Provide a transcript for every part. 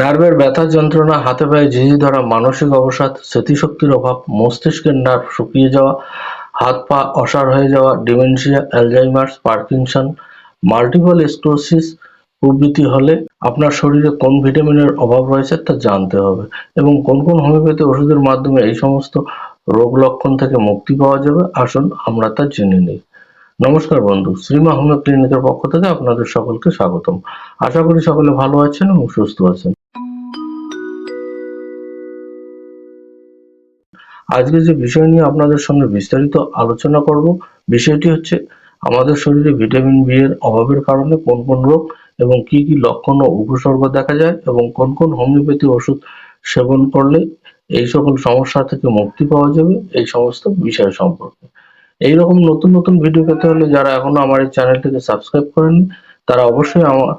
নার্ভের ব্যথা যন্ত্রণা, হাতে পায়ে ঝিঝি ধরা, মানসিক অবসাদ, স্মৃতিশক্তির অভাব, মস্তিষ্কের নার্ভ শুকিয়ে যাওয়া, হাত পা অসাড় হয়ে যাওয়া, dementia, Alzheimer's, Parkinson, multiple sclerosis প্রভৃতি হলে আপনার শরীরে কোন ভিটামিনের অভাব রয়েছে তা জানতে হবে এবং কোন কোন হোমিওপ্যাথি ওষুধের মাধ্যমে এই সমস্ত রোগ লক্ষণ থেকে মুক্তি পাওয়া যাবে, আসুন আমরা তা জেনে নিই। নমস্কার বন্ধু, শ্রীমা হোমিও ক্লিনিকের পক্ষ থেকে আপনাদের সকলকে স্বাগতম। আশা করি সকলে ভালো আছেন এবং সুস্থ আছেন। আজকে যে বিষয় নিয়ে আপনাদের সঙ্গে বিস্তারিত আলোচনা করব, বিষয়টি হচ্ছে আমাদের শরীরে ভিটামিন বি এর অভাবের কারণে কোন কোন রোগ এবং কি কি লক্ষণ ও উপসর্গ দেখা যায় এবং কোন কোন হোমিওপ্যাথি ওষুধ সেবন করলে এই সকল সমস্যা থেকে মুক্তি পাওয়া যাবে, এই সমস্ত বিষয় সম্পর্কে। এইরকম নতুন নতুন ভিডিও পেতে হলে যারা এখনও আমার এই চ্যানেলটিকে সাবস্ক্রাইব করেননি, তারা অবশ্যই আমার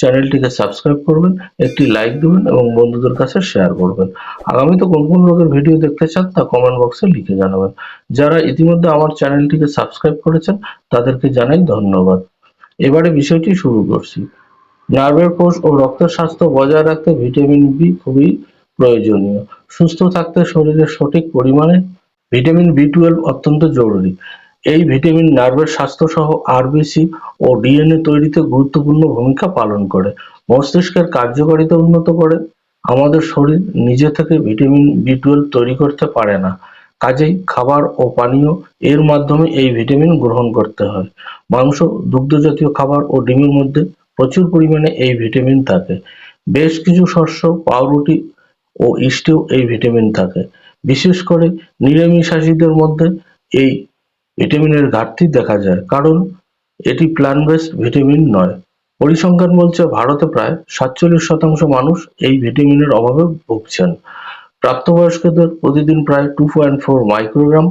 চ্যানেলটিকে সাবস্ক্রাইব করবেন, একটি লাইক দেবেন এবং বন্ধুদের কাছে শেয়ার করবেন। আগামীতে কোন কোন রোগের ভিডিও দেখতে চান তা কমেন্ট বক্সে লিখে জানাবেন। যারা ইতিমধ্যে আমার চ্যানেলটিকে সাবস্ক্রাইব করেছেন, তাদেরকে জানাই ধন্যবাদ। এবারে বিষয়টি শুরু করছি। নার্ভের কোষ ও রক্তের স্বাস্থ্য বজায় রাখতে ভিটামিন বি খুবই প্রয়োজনীয়। সুস্থ থাকতে শরীরে সঠিক পরিমাণে ভিটামিন বি টুয়েলভ অত্যন্ত জরুরি। এই ভিটামিন, নার্ভের স্বাস্থ্য সহ আরবিসি ও ডিএনএ তৈরিতে গুরুত্বপূর্ণ ভূমিকা পালন করে। মস্তিষ্কের কার্যকারিতা উন্নত করে। আমাদের শরীর নিজে থেকে ভিটামিন বি টুয়েলভ তৈরি করতে পারে না। কাজেই খাবার ও পানীয় এর মাধ্যমে এই ভিটামিন গ্রহণ করতে হয়। মাংস, দুগ্ধজাতীয় খাবার ও ডিমের মধ্যে প্রচুর পরিমাণে এই ভিটামিন থাকে। বেশ কিছু শস্য, পাউরুটি ও ইস্টেও এই ভিটামিন থাকে। বিশেষ করে নিরামিষাশীদের মধ্যে এই ভিটামিনের ঘাটতি দেখা যায়, কারণ এটি প্ল্যান্ট বেসড ভিটামিন নয়। পরিসংখ্যান বলছে ভারতে প্রায় সাতচল্লিশ শতাংশ মানুষ এই ভিটামিনের অভাবে ভুগছেন। প্রাপ্তবয়স্কদের প্রতিদিন প্রায় টু পয়েন্ট ফোর মাইক্রোগ্রাম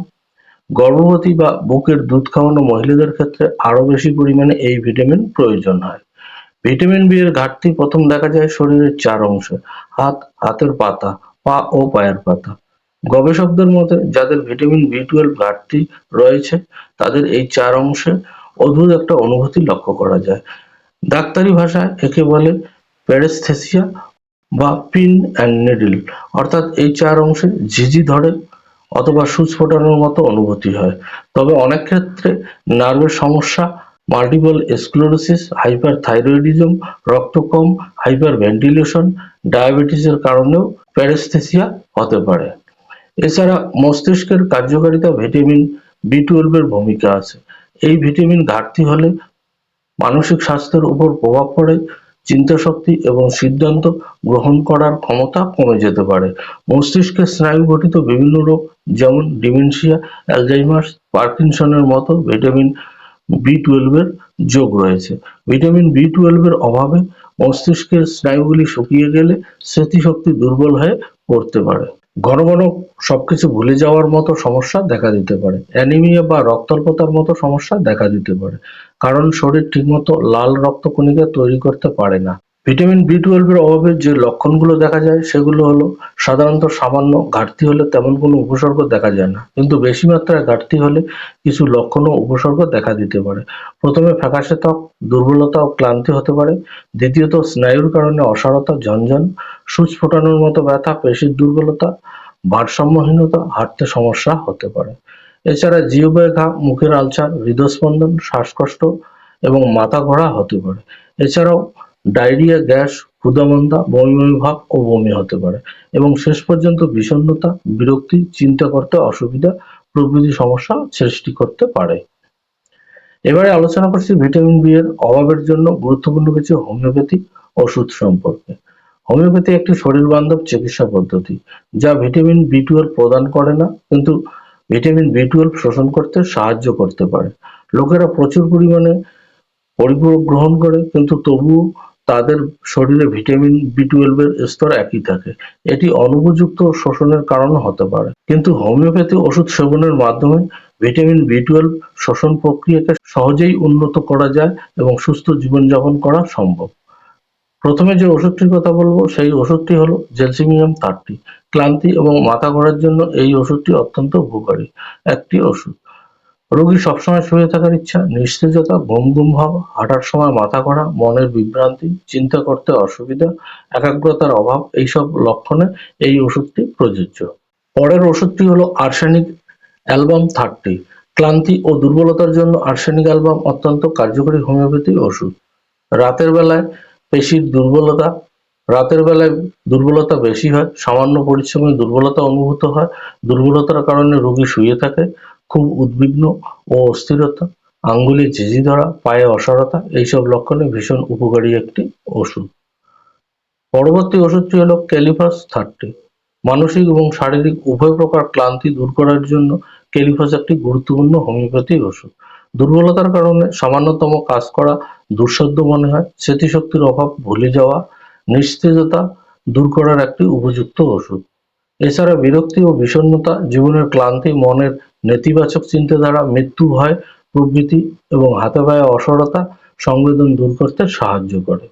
গর্ভবতী বা বুকের দুধ খাওয়ানো মহিলাদের ক্ষেত্রে আরও বেশি পরিমাণে এই ভিটামিন প্রয়োজন হয়। ভিটামিন বি এর ঘাটতি প্রথম দেখা যায় শরীরের চার অংশে, হাত, হাতের পাতা, পা ও পায়ের পাতা। গবেষকদের মতে, যাদের ভিটামিন বি টুয়েলভ ঘাটতি রয়েছে, তাদের এই চার অংশে অদ্ভুত একটা অনুভূতি লক্ষ্য করা যায়। ডাক্তারি ভাষায় একে বলে প্যারেস্থেসিয়া বা পিন অ্যান্ড নিডল অর্থাৎ এই চার অংশে ঝিঝি ধরে অথবা সুচ ফোটানোর মতো অনুভূতি হয়। তবে অনেক ক্ষেত্রে নার্ভের সমস্যা মাল্টিপল স্ক্লেরোসিস হাইপার থাইরয়েডিজম রক্ত কম হাইপার ভেন্টিলেশন ডায়াবেটিসের কারণেও প্যারেস্থেসিয়া হতে পারে। এছাড়া মস্তিষ্কের কার্যকারিতা ভিটামিন বি টুয়েলভের ভূমিকা আছে। এই ভিটামিন ঘাটতি হলে মানসিক স্বাস্থ্যের উপর প্রভাব পড়ে চিন্তা শক্তি এবং সিদ্ধান্ত গ্রহণ করার ক্ষমতা কমে যেতে পারে। মস্তিষ্কের স্নায়ু গঠিত বিভিন্ন রোগ, যেমন ডিমেনশিয়া, অ্যালজাইমার্স, পার্কিনসনের মতো ভিটামিন বি টুয়েলভের যোগ রয়েছে। ভিটামিন বি টুয়েলভের অভাবে মস্তিষ্কের স্নায়ুগুলি শুকিয়ে গেলে স্মৃতিশক্তি দুর্বল হয়ে পড়তে পারে। ঘন ঘন সবকিছু ভুলে যাওয়ার মতো সমস্যা দেখা দিতে পারে। অ্যানিমিয়া বা রক্তাল্পতার মতো সমস্যা দেখা দিতে পারে। কারণ শরীর ঠিকমতো লাল রক্ত রক্তকণিকা তৈরি করতে পারে না। ভিটামিন বি টুয়েলভের অভাবে যে লক্ষণগুলো দেখা যায়, সেগুলো হলো সাধারণত সামান্য ঘাটতি হলে তেমন কোনো উপসর্গ দেখা যায় না। কিন্তু বেশি মাত্রায় ঘাটতি হলে কিছু লক্ষণ ও উপসর্গ দেখা দিতে পারে। প্রথমে ফ্যাকাশে ত্বক, দুর্বলতা ও ক্লান্তি হতে পারে। দ্বিতীয়ত স্নায়ুর কারণে অসারতা, ঝনঝন, সূচ ফোটানোর মতো ব্যথা, পেশির দুর্বলতা, ভারসাম্যহীনতা, হাঁটতে সমস্যা হতে পারে। এছাড়া জিহ্বায় ঘা, মুখের আলসার, হৃদস্পন্দন, শ্বাসকষ্ট এবং মাথা ঘোরা হতে পারে। এছাড়াও ডায়রিয়া, গ্যাস, ক্ষুধামন্দা বমি ভাব ও বমি হতে পারে এবং শেষ পর্যন্ত বিষণ্ণতা, বিরক্তি, চিন্তা করতে অসুবিধা, প্রভৃতি সমস্যা সৃষ্টি করতে পারে। এবারে আলোচনা করছি ভিটামিন বি এর অভাবের জন্য গুরুত্বপূর্ণ কিছু হোমিওপ্যাথি ওষুধ সম্পর্কে। হোমিওপ্যাথি একটি শরীর বান্ধব চিকিৎসা পদ্ধতি যা ভিটামিন বি টুয়েলভ প্রদান করে না, কিন্তু ভিটামিন বি টুয়েলভ শোষণ করতে সাহায্য করতে পারে। লোকেরা প্রচুর পরিমাণে পরিপূরক গ্রহণ করে, কিন্তু তবুও তাদের শরীরে ভিটামিন বি টুয়েলভ এর স্তর একই থাকে। এটি অনুপযুক্ত শোষণের কারণ হতে পারে। কিন্তু হোমিওপ্যাথি ওষুধ সেবনের মাধ্যমে ভিটামিন বি টুয়েলভ শোষণ প্রক্রিয়াকে সহজেই উন্নত করা যায় এবং সুস্থ জীবনযাপন করা সম্ভব। প্রথমে যে ওষুধটির কথা বলব, সেই ওষুধটি হলো জেলসিমিয়াম থার্টি ক্লান্তি এবং মাথা ঘোরার জন্য এই ওষুধটি অত্যন্ত উপকারী। একটি ওষুধ। রোগী সবসময় শুয়ে থাকার ইচ্ছা, নিস্তেজতা ঘুম ঘুম ভাব, হাঁটার সময় মাথা ঘোরা, মনের বিভ্রান্তি, চিন্তা করতে অসুবিধা, একাগ্রতার অভাব, এইসব লক্ষণে এই ওষুধটি প্রযোজ্য। পরের ওষুধটি হলো আর্সেনিক অ্যালবাম থার্টি। ক্লান্তি ও দুর্বলতার জন্য আর্সেনিক অ্যালবাম অত্যন্ত কার্যকরী হোমিওপ্যাথি ওষুধ। রাতের বেলায় পেশির দুর্বলতা, রাতের বেলায় দুর্বলতা বেশি হয়, সামান্য পরিশ্রমে দুর্বলতা অনুভূত হয়, দুর্বলতার কারণে রোগী শুয়ে থাকে খুব উদ্বিগ্ন ও অস্থিরতা, আঙ্গুলে, ঝিঝি ধরা, পায়ে অসারতা, এইসব লক্ষণে ভীষণ উপকারী একটি ওষুধ। পরবর্তী ওষুধটি হলো ক্যালিফাস থার্টি। মানসিক এবং শারীরিক উভয় প্রকার ক্লান্তি দূর করার জন্য ক্যালিফাস একটি গুরুত্বপূর্ণ হোমিওপ্যাথি ওষুধ। দুর্বলতার কারণে সামান্যতম কাজ করা দুঃসাধ্য মনে হয়। স্মৃতিশক্তির অভাব ভুলে যাওয়া নিস্তেজতা দূর করার একটি উপযুক্ত ওষুধ। এছাড়া বিরক্তি ও বিষণ্ণতা, জীবনের ক্লান্তি, মনের নেতিবাচক চিন্তাধারা মৃত্যু ভয় প্রভৃতি এবং হাতে পায়ে অসরতা সংবেদন দূর করতে সাহায্য করে।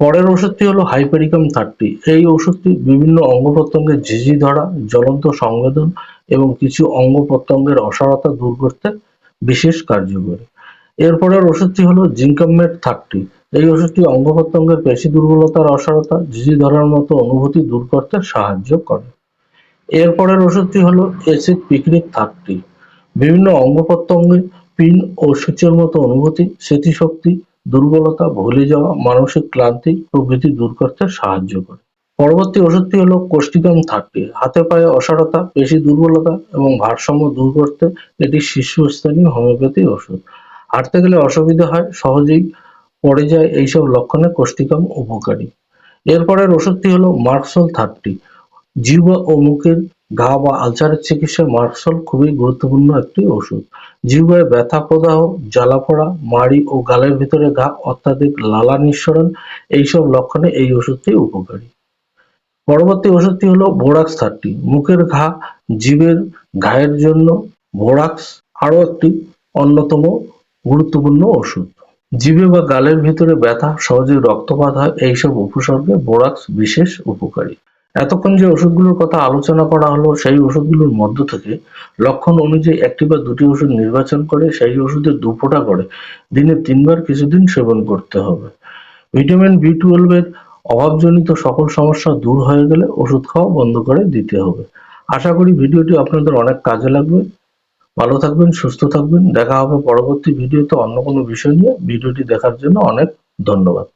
পরের ওষুধটি হলো হাইপেরিকাম থার্টি। এই ওষুধটি বিভিন্ন অঙ্গ প্রত্যঙ্গের ঝিঝি ধরা, জ্বলন্ত সংবেদন এবং কিছু অঙ্গ প্রত্যঙ্গের অসারতা দূর করতে বিশেষ কার্যকরী। এরপরের ওষুধটি হলো জিঙ্কামেট থার্টি। এই ওষুধটি অঙ্গ প্রত্যঙ্গের পেশি দুর্বলতার অসারতা, ঝিঝি ধরার মতো অনুভূতি দূর করতে সাহায্য করে। এরপরের ওষুধটি হলো এসিড পিকনিক থার্টি বিভিন্ন অঙ্গ প্রত্যঙ্গে পিন ও সূচের মতো অনুভূতি, স্মৃতিশক্তি, দুর্বলতা, ভুলে যাওয়া, মানসিক ক্লান্তি প্রভৃতি দূর করতে সাহায্য করে। পরবর্তী ওষুধটি হলো কোষ্টিকাম থার্টি হাতে পায়ে অসারতা, পেশি দুর্বলতা এবং ভারসাম্য দূর করতে এটি শীর্ষস্থানীয় হোমিওপ্যাথি ওষুধ। হাঁটতে গেলে অসুবিধা হয়, সহজেই পড়ে যায় এইসব লক্ষণে কোষ্টিকাম উপকারী। এরপরের ওষুধটি হলো মার্কসল থার্টি। জিহ্বা ও মুখের ঘা বা আলসারের চিকিৎসায় মার্কসল খুবই গুরুত্বপূর্ণ একটি ওষুধ। জিহ্বায় ব্যথা প্রদাহ, জ্বালা পোড়া, মাড়ি ও গালের ভিতরে ঘা অত্যাধিক লালা নিঃসরণ, এইসব লক্ষণে এই ওষুধটি উপকারী। পরবর্তী ওষুধটি হলো বোরাক্স থার্টি। মুখের ঘা জীবের ঘায়ের জন্য বোরাক্স আরও একটি অন্যতম গুরুত্বপূর্ণ ওষুধ। জিভে বা গালের ভিতরে ব্যথা সহজে রক্তপাত হয়, এইসব উপসর্গে বোরাক্স বিশেষ উপকারী। এতক্ষণ যে ওষুধগুলোর কথা আলোচনা করা হলো, সেই ওষুধগুলোর মধ্য থেকে লক্ষণ অনুযায়ী একটি বা দুটি ওষুধ নির্বাচন করে, সেই ওষুধের দু ফোঁটা করে, দিনে তিনবার কিছুদিন সেবন করতে হবে। ভিটামিন বি টুয়েলভের অভাবজনিত সকল সমস্যা দূর হয়ে গেলে ওষুধ খাওয়া বন্ধ করে দিতে হবে। আশা করি ভিডিওটি আপনাদের অনেক কাজে লাগবে। ভালো থাকবেন, সুস্থ থাকবেন। দেখা হবে পরবর্তী ভিডিওতে অন্য কোনো বিষয় নিয়ে। ভিডিওটি দেখার জন্য অনেক ধন্যবাদ।